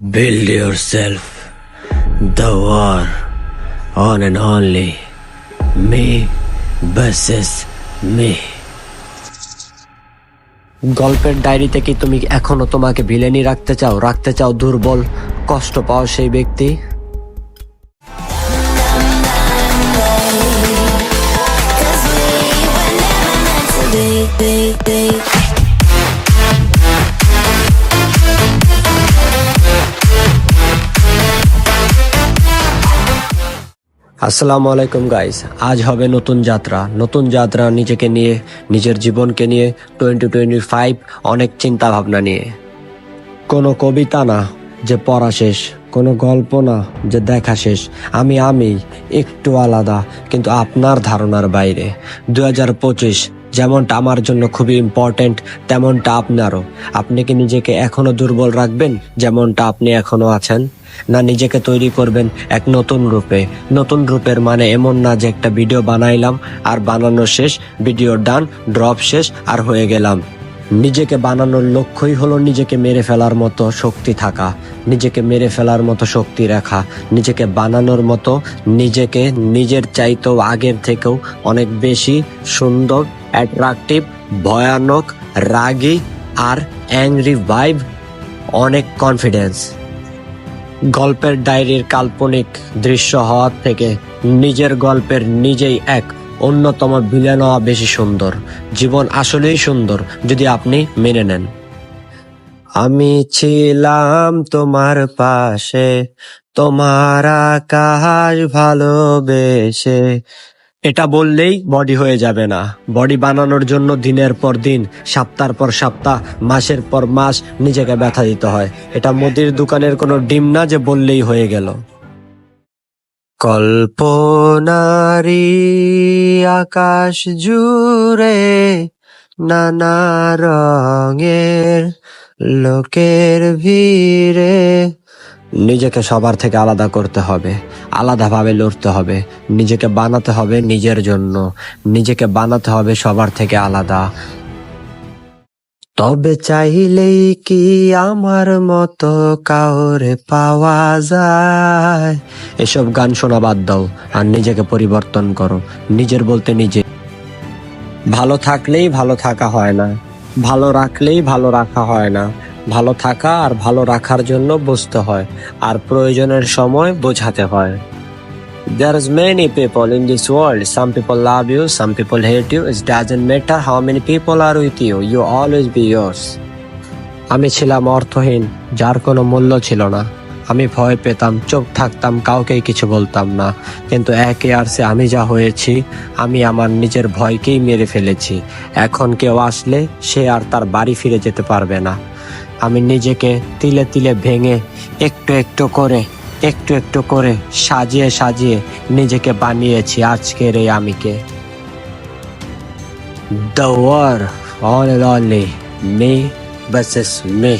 Build yourself. The war. On and only. Me versus me. গল্পের ডায়েরিতে কি তুমি এখনও তোমাকে ভিলেনি রাখতে চাও রাখতে চাও দুর্বল কষ্ট পাও সেই ব্যক্তি Be, be, be. আসসালামু আলাইকুম গাইস আজ হবে নতুন যাত্রা। নতুন যাত্রা নিজেকে নিয়ে, নিজের জীবনকে নিয়ে টোয়েন্টি টোয়েন্টি ফাইভ অনেক চিন্তা ভাবনা নিয়ে। কোনো কবিতা না যে পড়া শেষ, কোনো গল্প না যে দেখা শেষ। আমি আমি একটু আলাদা, কিন্তু আপনার ধারণার বাইরে। দু হাজার পঁচিশ যেমনটা আমার জন্য খুবই ইম্পর্টেন্ট তেমনটা আপনারও। আপনি কি নিজেকে এখনও দুর্বল রাখবেন, যেমনটা আপনি এখনও আছেন? না নিজেকে তৈরি করবেন এক নতুন রূপে। নতুন রূপের মানে এমন না যে একটা ভিডিও বানাইলাম, আর বানানো শেষ ভিডিও ডান ড্রপ শেষ, আর হয়ে গেলাম। নিজেকে বানানোর লক্ষ্যই হলো নিজেকে মেরে ফেলার মতো শক্তি থাকা, নিজেকে মেরে ফেলার মতো শক্তি রাখা, নিজেকে বানানোর মতো নিজেকে নিজের চাইতেও আগের থেকেও অনেক বেশি সুন্দর অ্যাট্রাকটিভ, ভয়ানক, রাগী আর অ্যাংরি ভাইব, অনেক কনফিডেন্স। গল্পের ডায়েরির কাল্পনিক দৃশ্য হওয়ার থেকে নিজের গল্পের নিজেই এক অন্যতম ভিলেন হওয়া বেশি সুন্দর। জীবন আসলেই সুন্দর, যদি আপনি মেনে নেন। আমি ছিলাম তোমার পাশে, তোমার আকাশ ভালোবেসে এটা বললেই বডি হয়ে যাবে না। বডি বানানোর জন্য দিনের পর দিন, সপ্তাহের পর সপ্তাহ, মাসের পর মাস নিজেকে ব্যথা দিতে হয়। এটা মুদির দোকানের কোনো ডিম না যে বললেই হয়ে গেল। কল্পনারি আকাশ জুড়ে নানা রঙের লোকের ভিড়ে নিজেকে সবার থেকে আলাদা করতে হবে, আলাদাভাবে লড়তে হবে। নিজেকে বানাতে হবে নিজের জন্য। নিজেকে বানাতে হবে সবার থেকে আলাদা। তবে চাইলেই কি আমার মতো কাউরে পাওয়া যায়? এসব গান শোনা বাদ দাও আর নিজেকে পরিবর্তন করো। নিজের বলতে নিজে। ভালো থাকলেই ভালো থাকা হয় না। ভালো রাখলেই ভালো রাখা হয় না। ভালো থাকা আর ভালো রাখার জন্য বুঝতে হয় আর প্রয়োজনের সময় বোঝাতে হয় There is many people in this world. Some people love you, some people hate you. It doesn't matter how many people are with you. You always be yours. আমি ছিলাম অর্থহীন যার কোনো মূল্য ছিল না আমি ভয় পেতাম চোখ থাকতাম কাউকেই কিছু বলতাম না কিন্তু একে আর সে আমি যা হয়েছি আমি আমার নিজের ভয়কেই মেরে ফেলেছি এখন কেউ আসলে সে আর তার বাড়ি ফিরে যেতে পারবে না আমি নিজেকে তিলে তিলে ভেঙে একটু একটু করে, একটু একটু করে সাজিয়ে সাজিয়ে নিজেকে বানিয়েছি আজকের এই আমিকে। অনলি মি মি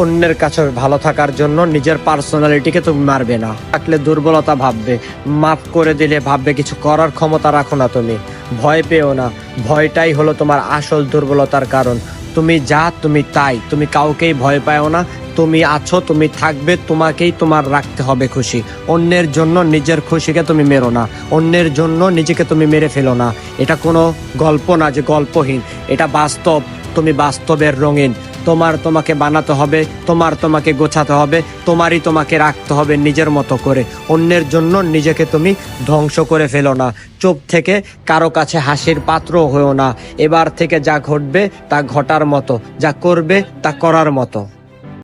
অন্যের কাছে ভালো থাকার জন্য নিজের পার্সোনালিটিকে তুমি মারবে না। থাকলে দুর্বলতা ভাববে, মাফ করে দিলে ভাববে কিছু করার ক্ষমতা রাখো না তুমি। ভয় পেও না, ভয়টাই হলো তোমার আসল দুর্বলতার কারণ। তুমি যা, তুমি তাই। তুমি কাউকেই ভয় পাও না। তুমি আছো, তুমি থাকবে, তোমাকেই তোমার রাখতে হবে খুশি। অন্যের জন্য নিজের খুশিকে তুমি মেরো না। অন্যের জন্য নিজেকে তুমি মেরে ফেলো না। এটা কোনো গল্প না যে গল্পহীন। এটা বাস্তব। তুমি বাস্তবের রঙিন। তোমার তোমাকে বানাতে হবে, তোমার তোমাকে গোছাতে হবে, তোমারই তোমাকে রাখতে হবে নিজের মতো করে। অন্যের জন্য নিজেকে তুমি ধ্বংস করে ফেলো না। চোখ থেকে কারও কাছে হাসির পাত্র হয়েও না। এবার থেকে যা ঘটবে তা ঘটার মতো, যা করবে তা করার মতো।